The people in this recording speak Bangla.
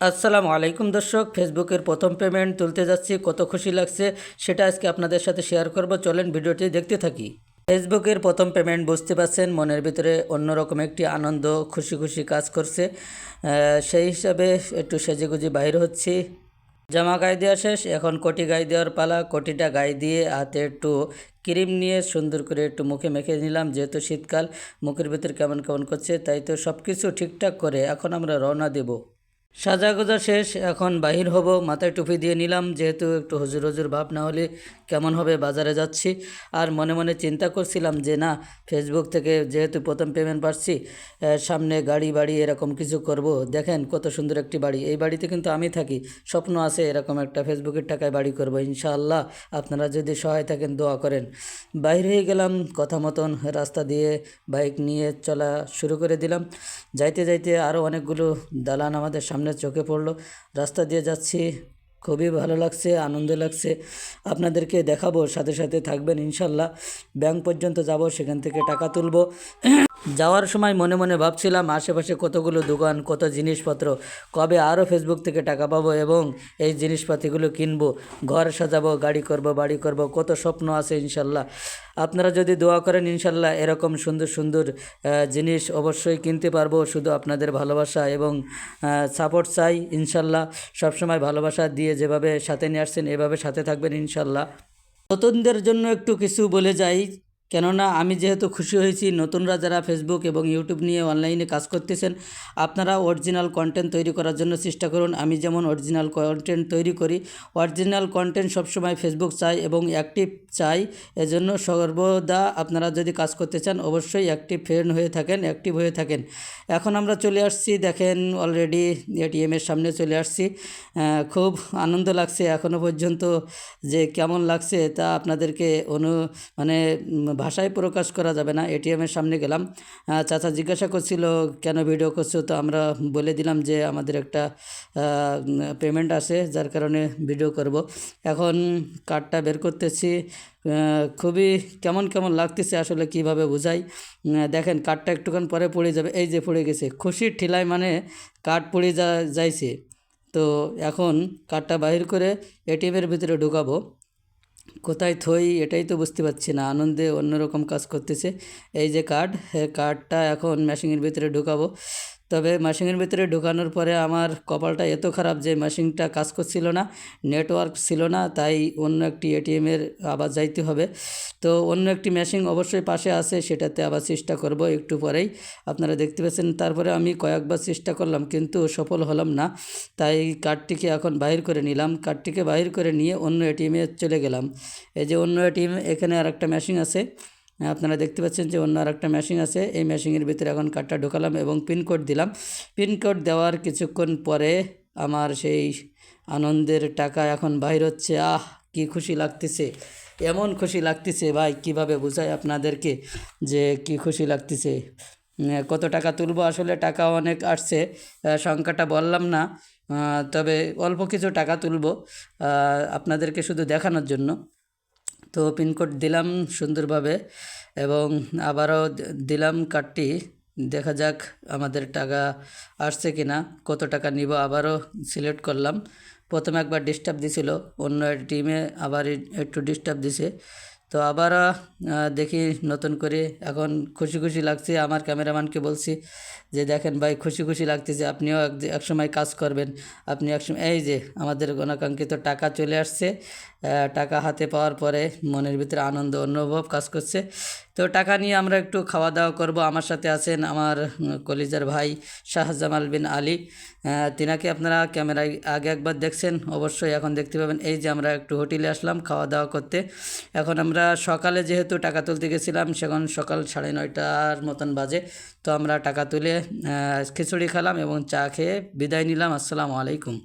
আসসালামু আলাইকুম দর্শক, ফেসবুকের প্রথম পেমেন্ট তুলতে যাচ্ছি, কত খুশি লাগছে সেটা আজকে আপনাদের সাথে শেয়ার করব। চলেন ভিডিওটি দেখতে থাকি। ফেসবুকের প্রথম পেমেন্ট বুঝতে পারছেন মনের ভিতরে অন্যরকম একটি আনন্দ, খুশি খুশি কাজ করছে। সেই হিসাবে একটু সেজেগুজি বাইর হচ্ছি। জামা গায়ে দেওয়া শেষ, এখন কোটি গায়ে দেওয়ার পালা, কোটিটা গায়ে দিয়ে হাতে একটু ক্রিম নিয়ে সুন্দর করে একটু মুখে মেখে নিলাম, যেহেতু শীতকাল, মুখের ভিতর কেমন কেমন করছে, তাই তো সব কিছু ঠিকঠাক করে এখন আমরা রওনা দেব। সাজাগোজা শেষ, এখন বাহির হব। মাথায় টুপি দিয়ে নিলাম, যেহেতু একটু হুজুর হুজুর ভাব না হলে কেমন হবে, বাজারে যাচ্ছি। আর মনে মনে চিন্তা করছিলাম যে না ফেসবুক থেকে যেহেতু প্রথম পেমেন্ট পাচ্ছি সামনে গাড়ি বাড়ি এরকম কিছু করব। দেখেন কত সুন্দর একটি বাড়ি। এই বাড়িতে কিন্তু আমি থাকি, স্বপ্ন আছে এরকম একটা ফেসবুকের টাকায় বাড়ি করব, ইনশাআল্লাহ। আপনারা যদি সহায় থাকেন, দোয়া করেন। বাইর হয়ে গেলাম, কথা মতন রাস্তা দিয়ে বাইক নিয়ে চলা শুরু করে দিলাম। যাইতে যাইতে আরও অনেকগুলো দালান আমাদের সামনে চোখে পড়ল। রাস্তা দিয়ে যাচ্ছি। খুবই ভালো লাগছে, আনন্দ লাগছে। আপনাদেরকে দেখাবো, সাথে সাথে থাকবেন ইনশাল্লাহ। ব্যাংক পর্যন্ত যাব, সেখান থেকে টাকা তুলবো। যাওয়ার সময় মনে মনে ভাবছিলাম আশেপাশে কতগুলো দোকান, কত জিনিসপত্র, কবে আরও ফেসবুক থেকে টাকা পাবো এবং এই জিনিসপাতিগুলো কিনবো, ঘর সাজাবো, গাড়ি করব, বাড়ি করব, কত স্বপ্ন আছে ইনশাল্লাহ। আপনারা যদি দোয়া করেন ইনশাল্লাহ এরকম সুন্দর সুন্দর জিনিস অবশ্যই কিনতে পারব, শুধু আপনাদের ভালোবাসা এবং সাপোর্ট চাই ইনশাল্লাহ। সবসময় ভালোবাসা দিয়ে যেভাবে সাথে নিয়ে আসছেন, এভাবে সাথে থাকবেন ইনশাল্লাহ। নতুনদের জন্য একটু কিছু বলে যাই। কেননা আমি যেহেতু খুশি হয়েছি, নতুনরা যারা ফেসবুক এবং ইউটিউব নিয়ে অনলাইনে কাজ করতেছেন, আপনারা অরিজিনাল কন্টেন্ট তৈরি করার জন্য চেষ্টা করুন। আমি যেমন অরিজিনাল কন্টেন্ট তৈরি করি অরিজিনাল কন্টেন্ট সবসময় ফেসবুক চাই এবং অ্যাক্টিভ চাই, এজন্য সর্বদা আপনারা যদি কাজ করতে চান, অবশ্যই অ্যাক্টিভ ফ্রেন্ড হয়ে থাকেন অ্যাক্টিভ হয়ে থাকেন। এখন আমরা চলে আসছি, দেখেন অলরেডি এটিএমের সামনে চলে আসছি। খুব আনন্দ লাগছে এখনও পর্যন্ত যে কেমন লাগছে তা আপনাদেরকে অনু মানে ভাষায় প্রকাশ করা যাবে না। এটিএমের সামনে গেলাম। চাচা জিজ্ঞাসা করছিল, কেন ভিডিও করছ? তো আমরা বলে দিলাম যে, আমাদের একটা পেমেন্ট আছে, যার কারণে ভিডিও করব। এখন কার্ডটা বের করতেছি। খুবই কেমন কেমন লাগতেছে আসলে কীভাবে বোঝাই? দেখেন কার্ডটা একটুক্ষণ পরে পড়ে যাবে। এই যে পড়ে গেছে। খুশির ঠিলায় মানে কার্ড পড়ে যা, যাইছে। তো এখন কার্ডটা বাহির করে এটিএমের ভিতরে ঢুকাবো। কোথায় থই, এটাই তো বুঝতে পারছি না। আনন্দে অন্যরকম কাজ করতেছে। এই যে কার্ড কার্ডটা এখন মেশিনের ভিতরে ঢুকাবো। তবে মেশিনের ভিতরে ঢুকানোর পরে আমার কপালটা এত খারাপ যে মেশিনটা কাজ করছিল না নেটওয়ার্ক ছিল না, তাই অন্য একটি এটিএমের আবার যাইতে হবে। তো অন্য একটি মেশিন অবশ্যই পাশে আছে, সেটাতে আবার চেষ্টা করব একটু পরেই। আপনারা দেখতে পাচ্ছেন, তারপরে আমি কয়েকবার চেষ্টা করলাম, কিন্তু সফল হলাম না। তাই কার্ডটিকে এখন বাহির করে নিলাম। কার্ডটিকে বাহির করে নিয়ে অন্য এটিএমে চলে গেলাম। এই যে অন্য এটিএম এখানে আর একটা মেশিন আছে। আপনারা দেখতে পাচ্ছেন যে অন্য আর একটা মেশিন আছে। এই মেশিনের ভিতরে এখন কার্ডটা ঢোকালাম এবং পিনকোড দিলাম। পিনকোড দেওয়ার কিছুক্ষণ পরে আমার সেই আনন্দের টাকা এখন বাইর হচ্ছে। আহ, কি খুশি লাগতেছে। এমন খুশি লাগতেছে ভাই, কীভাবে বোঝাই আপনাদেরকে যে কি খুশি লাগতেছে? কত টাকা তুলবো? আসলে টাকা অনেক আসছে সংখ্যাটা বললাম না। তবে অল্প কিছু টাকা তুলব আপনাদেরকে শুধু দেখানোর জন্য। তো পিনকোড দিলাম সুন্দরভাবে এবং আবারও দিলাম কার্ডটি। দেখা যাক আমাদের টাকা আসছে কি না কত টাকা নিব আবারও সিলেক্ট করলাম। প্রথমে একবার ডিস্টার্ব দিছিল, অন্য টিমে আবার একটু ডিস্টার্ব দিছে। তো আবার দেখি নতুন করে। এখন খুশি খুশি লাগছে, আমার ক্যামেরাম্যানকে বলছি যে, দেখেন ভাই, খুশি খুশি লাগতেছে আপনিও এক সময় কাজ করবেন। আপনি এক সময় এই যে, আমাদের অনাকাঙ্ক্ষিত টাকা চলে আসছে। টাকা হাতে পাওয়ার পরে মনের ভিতরে আনন্দ, অনুভব কাজ করছে। তো টাকা নিয়ে আমরা একটু খাওয়া দাওয়া করব। আমার সাথে আছেন আমার কলিজার ভাই শাহজামাল বিন আলী। তিনাকে আপনারা ক্যামেরায় আগে একবার দেখছেন। অবশ্যই এখন দেখতে পাবেন। এই যে, আমরা একটু হোটেলে আসলাম খাওয়া দাওয়া করতে। এখন আমরা সকালে যেহেতু টাকা তুলতে গেছিলাম, সেখন সকাল সাড়ে নয়টার মতন বাজে। তো আমরা টাকা তুলে খিচুড়ি খেলাম এবং চা খেয়ে বিদায় নিলাম। আসসালামু আলাইকুম।